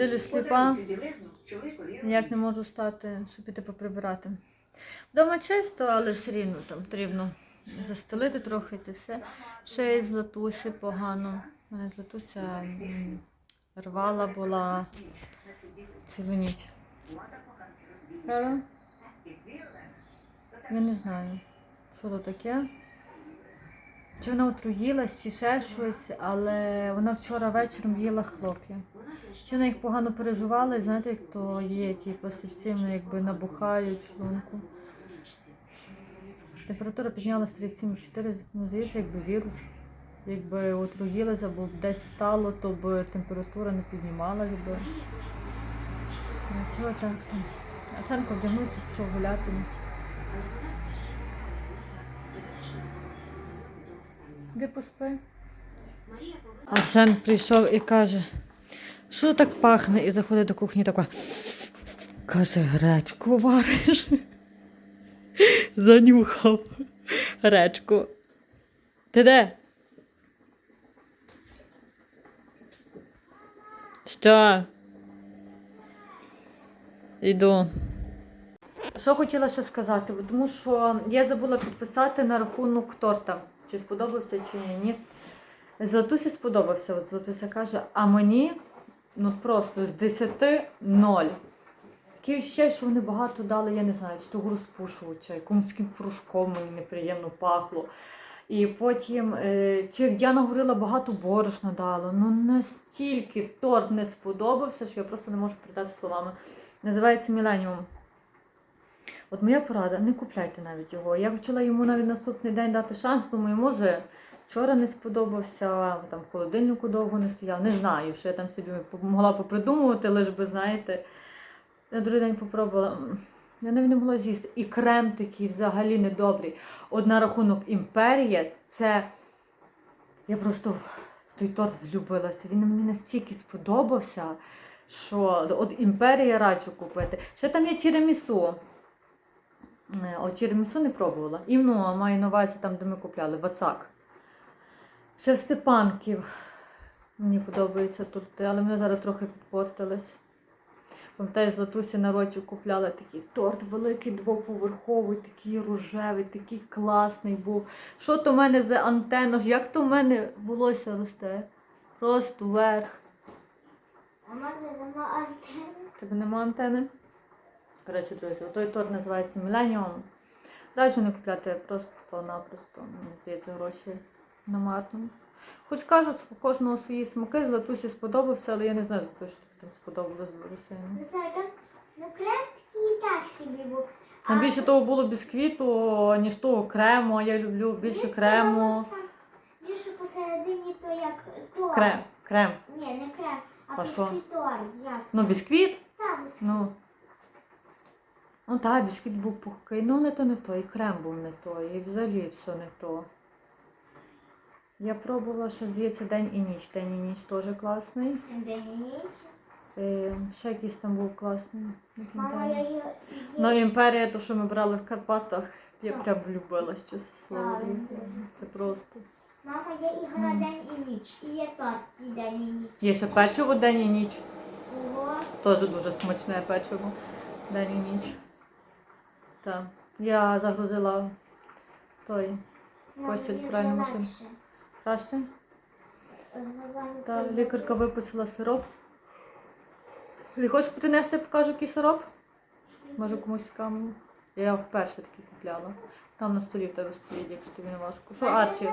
Дивлюсь сліпа, ніяк не можу стати, щоб піти поприбирати. Вдома чисто, але все рівно там потрібно застелити трохи це все. Ще й з латусі погано. У мене з латуся рвала була цілу ніч. Правда? Я не знаю, що то таке. Чи вона отруїлась, чи ще щось, але вона вчора вечором їла хлоп'я. Чи вона їх погано переживала, і знаєте, як то є ті пластівці, вони якби набухають шлунку. Температура піднялась 37,4, ну, здається, якби вірус. Якби отруїлась або десь стало, то б температура не піднімалась би. Ну, Чого так то? А Ценко вдягнувся, пішов гуляти. Де поспи? Арсен прийшов і каже, що так пахне? І заходить до кухні така. Каже, гречку вариш. Занюхав гречку. Ти де? Що? Йду. Що хотіла ще сказати? Тому що я забула підписати на рахунок торта. Чи сподобався, чи ні. Златусі сподобався. От Златуся каже, а мені ну просто з 10 ноль. Таке відчуття, що вони багато дали, я не знаю, чи того розпушувача, якомусь порошком мені неприємно пахло. І потім, е, чи як Діана говорила, багато борошна дала. Ну настільки торт не сподобався, що я просто не можу передати словами. Називається Міленіум. От моя порада, не купляйте навіть його. Я хотіла йому навіть наступний день дати шанс, думаю, може, вчора не сподобався, там в холодильнику довго не стояв. Не знаю, що я там собі могла попридумувати, лише би, знаєте. На другий день попробувала. Я навіть не могла з'їсти. І крем такий взагалі недобрий. От на рахунок імперія, це я просто в той торт влюбилася. Він мені настільки сподобався, що от імперія раджу купити. Ще там є тірамісу. Е, От тірамісу не пробувала. Імно маю на увазі там, де ми купляли, вацак. Ще в Степанків. Мені подобаються торти, але вони зараз трохи підпортились. Пам'ятаю, з Латусі на роті купляла такий торт великий, двоповерховий, такий рожевий, такий класний був. Що то в мене за антенна? Як то в мене волосся росте? Просто вверх. У мене нема антенни. Тебе нема антени? Коротше, друзі, той торт називається Millennium. Раджу не купляти просто-напросто, мені здається, гроші на марну. Хоч кажуть, у кожного свої смаки, Златусі сподобався, але я не знаю, що тобі там сподобалось. Не знаю, там ну крем і так собі був. Там більше того було бісквіту, ніж того крему, а я люблю більше мені крему. Більше посередині то як торт. Крем, крем. Ні, не крем, а, А що? торт. Як? Ну, бісквіт. Там ось. Ну. Ну так, бісквіт був пухкий, ну але то не то, і крем був не то, і взагалі все не то. Я пробувала, що здається день і ніч. День і ніч теж класний. День і ніч. Е, ще якийсь там був класний. не Мама, пам'ятаю. я її... Ну, імперія, то, що ми брали в Карпатах, я прям влюбилась, чесне слово. Так, це- просто. Мама, є ігра день і ніч. І є торт і день і ніч. Є ще печиво день і ніч. Ого. Теж дуже смачне печиво. День і ніч. Так. Я загрузила той Нам Костя, мені правильно легше. Краще. Е, Та лікарка виписала сироп. Ти хочеш принести, покажу, який сироп? Може комусь цікаво. Я вперше такий купляла. Там на столі в тебе стоїть, якщо тобі не важко. Що Арчі?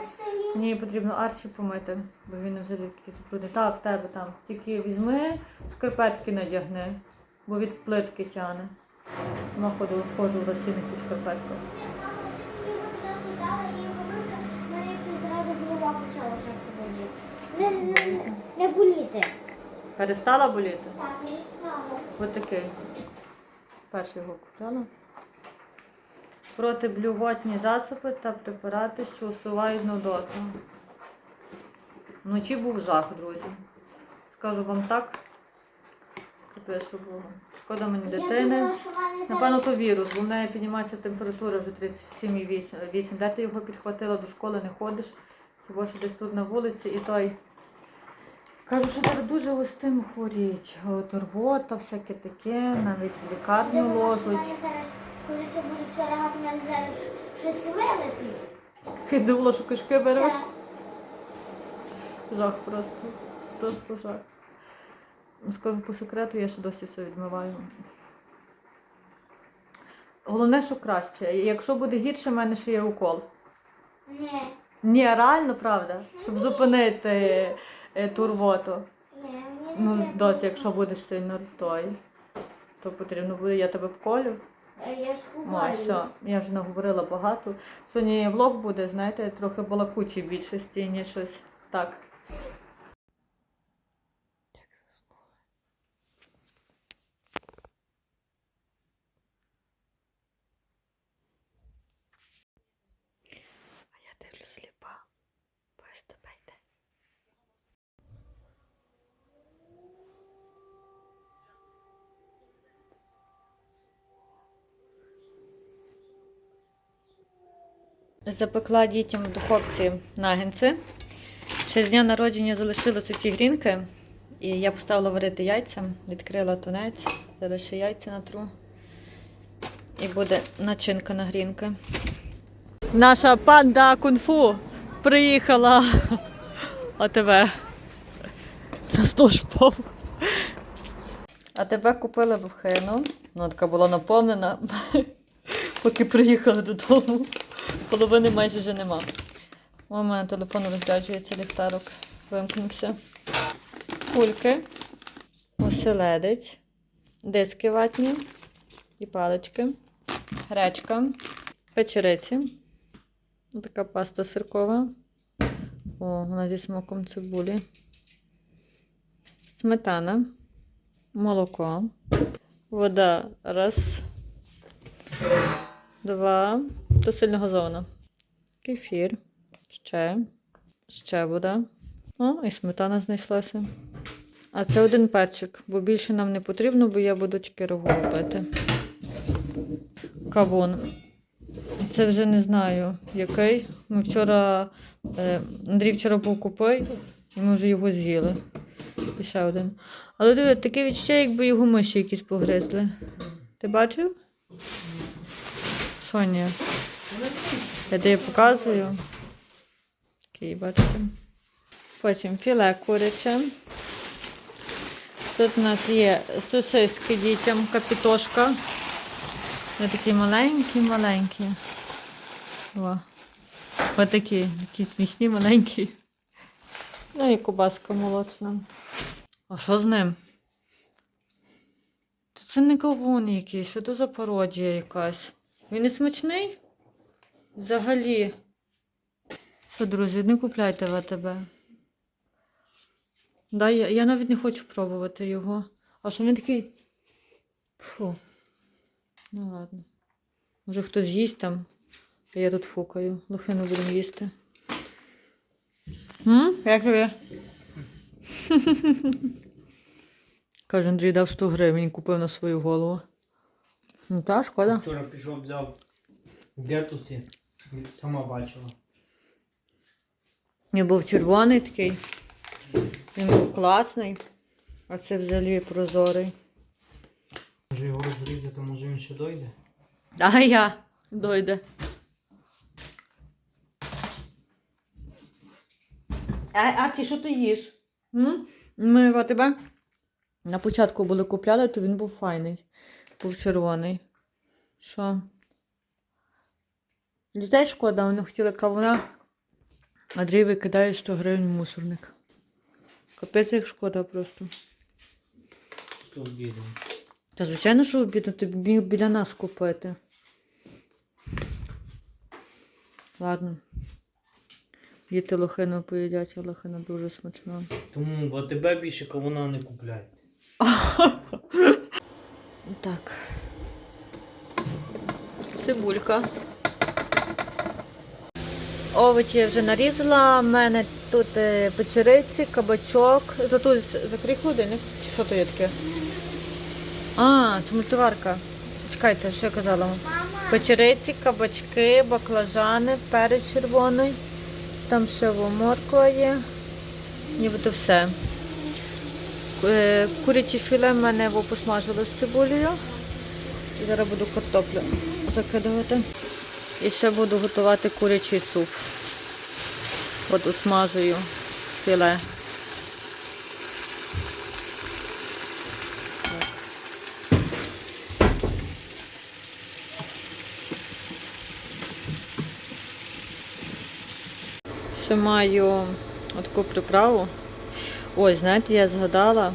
Мені потрібно Арчі помити, бо він взагалі такий забрудний. Так, в тебе там. Тільки візьми, шкарпетки надягни, бо від плитки тяне. Сама ходжу, в розсінних і шкарпетках. Не, боліти. Перестала боліти? Так, справа. Ось такий. Перший його купляла. Протиблювотні засоби та препарати, що усувають нудоту. Вночі був жах, друзі. Скажу вам так. Капець, що було. Шкода мені дитини. Напевно, то вірус, бо в неї піднімається температура вже 37,8. Де ти його підхватила, до школи не ходиш, хіба що десь тут на вулиці і той. Кажу, що зараз дуже густим хворіють. От рвота, всяке таке, навіть в лікарню в зараз, коли то будуть зарагати, в мене зараз щось вилетить. Я думала, що кишки береш. Так. Жах просто. Просто жах. Скажу по секрету, я ще досі все відмиваю. Головне, що краще. Якщо буде гірше, в мене ще є укол. Ні. Ні, реально правда. Щоб зупинити е, ту рвоту. Ні, мені не Ну, доці, якщо будеш сильно той, то потрібно буде, я тебе вколю. Е, Я ж все, я вже наговорила багато. Сьогодні влог буде, знаєте, трохи балакучий більшості, ніж щось так. Запекла дітям в духовці нагінці. Ще з дня народження залишилися ці грінки. І я поставила варити яйця, відкрила тунець, зараз ще яйця натру. І буде начинка на грінки. Наша панда кунг-фу приїхала. А тебе. Пов. А тебе купили в хину. Вона така була наповнена. Поки приїхали додому. Половини майже вже нема. У мене телефон розряджується, ліхтарок вимкнувся. Кульки, оселедець, диски ватні і палички, гречка, печериці. Така паста сиркова. О, вона зі смаком цибулі. Сметана, молоко, вода раз, два, до сильно газована. Кефір, ще, ще вода. О, і сметана знайшлася. А це один перчик, бо більше нам не потрібно, бо я буду рагу робити. Кавун. Це вже не знаю, який. Ми вчора, е, Андрій вчора був купив, і ми вже його з'їли. І ще один. Але диви, таке відчуття, якби його миші якісь погризли. Ти бачив? Що ні? Я тобі показую. Такий, бачите. Потім філе куряче. Тут у нас є сосиски дітям, капітошка. Вони такі маленькі-маленькі. О. Ось такі, такі смішні, маленькі. Ну і кубаска молочна. А що з ним? Це не кавун якийсь, що то за пародія якась. Він не смачний? Взагалі. Що, друзі, не купляйте в АТБ. Да, я, я навіть не хочу пробувати його. А що він такий. Фу. Ну ладно. Може хтось з'їсть там, а я тут фукаю. Лохину будемо їсти. М? Як тобі? Каже, Андрій дав 100 гривень, купив на свою голову. Ну та, шкода. Вчора пішов, взяв в Гетусі, сама бачила. Він був червоний такий. Він був класний. А це взагалі прозорий. Може його розрізати, може він ще дойде. А я дойде. А, Арті, що ти їш? М? Ми в тебе на початку були купляли, то він був файний. Був червоний. Що? Дітей шкода, вони хотіли кавуна. Андрій викидає 100 гривень в мусорник. Капець як шкода просто. Хто обідав. Та звичайно, що обідно, ти б міг біля нас купити. Ладно. Діти лохину поїдять, а лохина дуже смачна. Тому в АТБ більше кавуна не купляйте. Так. Цибулька. Овочі я вже нарізала. У мене тут е, печериці, кабачок. Тут закрий холодильник. Що то є таке? А, це мультиварка. Чекайте, що я казала вам. Печериці, кабачки, баклажани, перець червоний. Там ще морква є. Нібито все. Е, Куряче філе в мене во посмажило з цибулею. Зараз буду картоплю закидувати. І ще буду готувати курячий суп. От смажую філе. Ще маю таку приправу. Ось, знаєте, я згадала,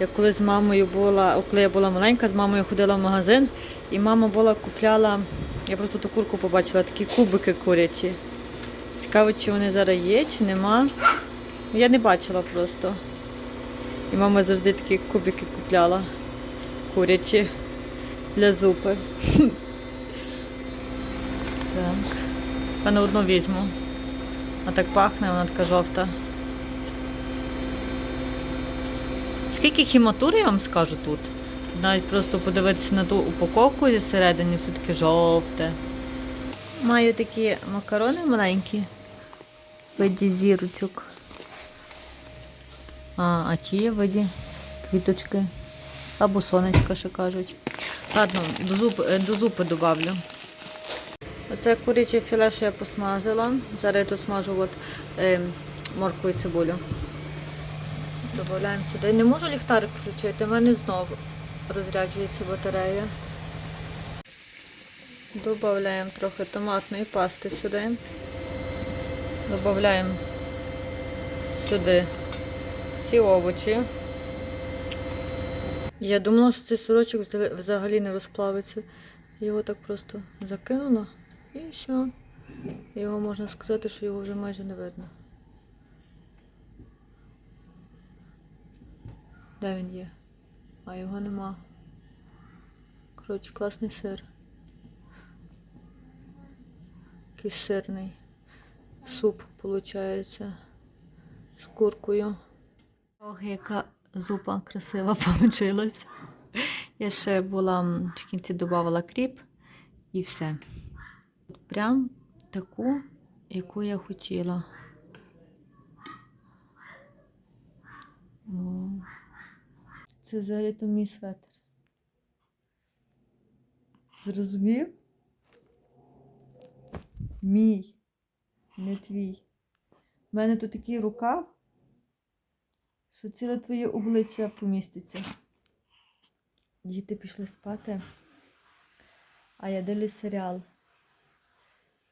я коли з мамою була, коли я була маленька, з мамою ходила в магазин, і мама була купляла, я просто ту курку побачила, такі кубики курячі. Цікаво, чи вони зараз є, чи нема. Я не бачила просто. І мама завжди такі кубики купляла курячі для зупи. Так. Певно, одну візьму. А так пахне, вона така жовта. Скільки хіматури, я вам скажу тут. Навіть просто подивитися на ту упаковку зі середини, все таке жовте. Маю такі макарони маленькі. в виді зірочок. А, а ті є в виді квіточки. Або сонечка, ще кажуть. Ладно, до зупи, до зупи добавлю. Оце куряче філе, що я посмажила. Зараз я тут смажу от, е, моркву і цибулю. Додаємо сюди. Не можу ліхтарик включити, в мене знову розряджується батарея. Додаємо трохи томатної пасти сюди. Додаємо сюди всі овочі. Я думала, що цей взагалі- взагалі не розплавиться. Його так просто закинула і все. Його можна сказати, що його вже майже не видно. Де він є? А його нема. Коротше, класний сир. Який сирний. Суп, виходить, з куркою. Ох, яка зупа красива вийшла. Я ще була в кінці додавала кріп і все. Прям таку, яку я хотіла. О. Це взагалі то мій светр. Зрозумів? Мій, не твій. У мене тут такий рукав, що ціле твоє обличчя поміститься. Діти пішли спати, а я дивлюсь серіал.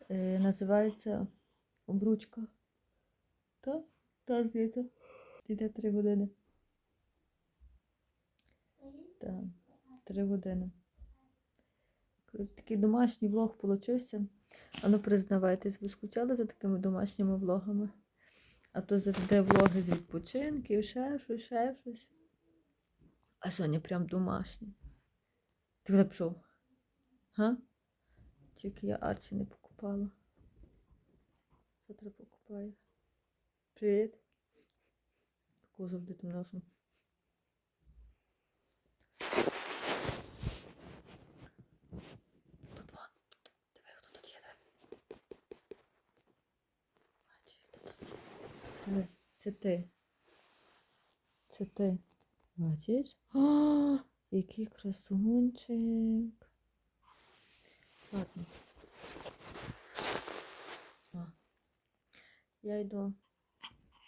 Е, називається Обручка. Та? Та звідти. Іде три години. Так, три години. Такий домашній влог получився. Ну признавайтесь, ви скучали за такими домашніми влогами? А то завжди влоги з відпочинків, ще щось, ще щось. А сьогодні прям домашній. Ти куди пішов? Га? Тільки я Арчі не покупала. Завтра покупаю. Привіт. Такого завжди тим носом. Тут два. Диви, хто тут є, це ти. Це ти. Бачиш? О, який красунчик. Ладно. А. Я йду.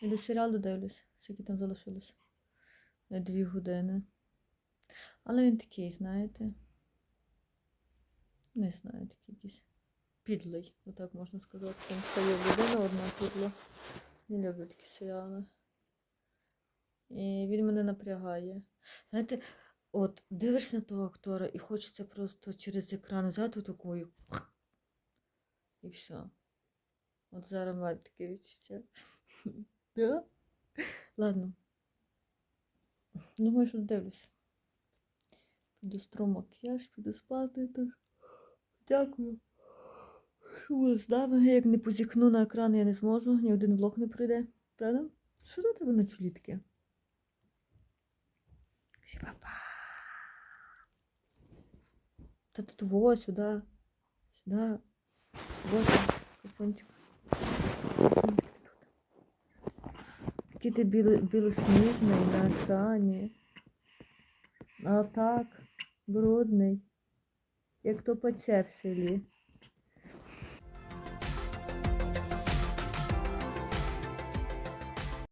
Йду серіал додивлюсь, скільки там залишилось. Дві години. Але він такий, знаєте. Не знаю, такий якийсь підлий, отак можна сказати. Там стає людина одна підла. Не люблю такі серіали. І він мене напрягає. Знаєте, от дивишся на того актора і хочеться просто через екран взяти таку і все. От зараз в таке відчуття. Ладно. Думаю, що дивлюсь. Піду стру макіяж, піду спати. Тож. Дякую. Що ви з нами? Як не позіхну на екран, я не зможу, ні один влог не пройде. Правда? Що до тебе на чолі таке? Кажи, папа. Та тут во, сюди. Сюди. Вот, капончик. Такий ти біло, білосніжний на екрані. А так, брудний. Як то пече в селі.